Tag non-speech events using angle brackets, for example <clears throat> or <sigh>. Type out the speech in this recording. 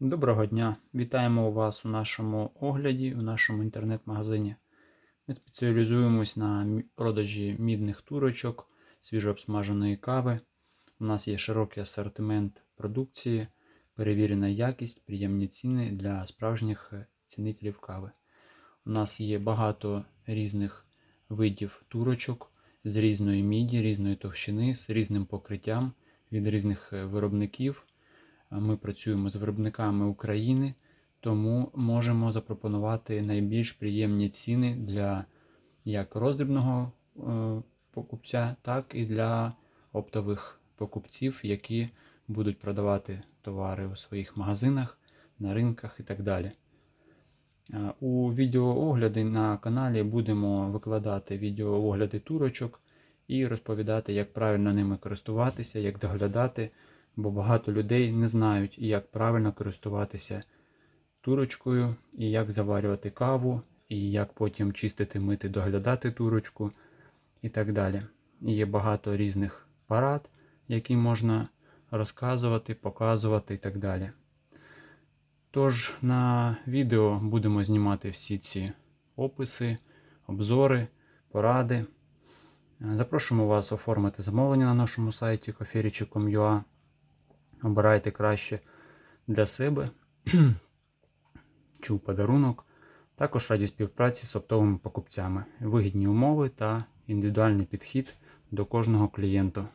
Доброго дня! Вітаємо вас у нашому огляді, у нашому інтернет-магазині. Ми спеціалізуємось на продажі мідних турочок, свіжообсмаженої кави. У нас є широкий асортимент продукції, перевірена якість, приємні ціни для справжніх е, цінителів кави. У нас є багато різних видів турочок з різної міді, різної товщини, з різним покриттям від різних е, виробників. Ми працюємо з виробниками України, тому можемо запропонувати найбільш приємні ціни для як роздрібного е, покупця, так і для оптових покупців, які будуть продавати товари у своїх магазинах, на ринках і так далі. Е, У відеоогляди на каналі будемо викладати відеоогляди турочок і розповідати, як правильно ними користуватися, як доглядати, бо багато людей не знають, як правильно користуватися турочкою, і як заварювати каву, і як потім чистити, мити, доглядати турочку і так далі. І є багато різних парад, які можна розказувати, показувати і так далі. Тож на відео будемо знімати всі ці описи, обзори, поради. Запрошуємо вас оформити замовлення на нашому сайті koferichi.com.ua. Обирайте краще для себе <clears throat> чи у подарунок. Також раді співпраці з оптовими покупцями, вигідні умови та індивідуальний підхід до кожного клієнту.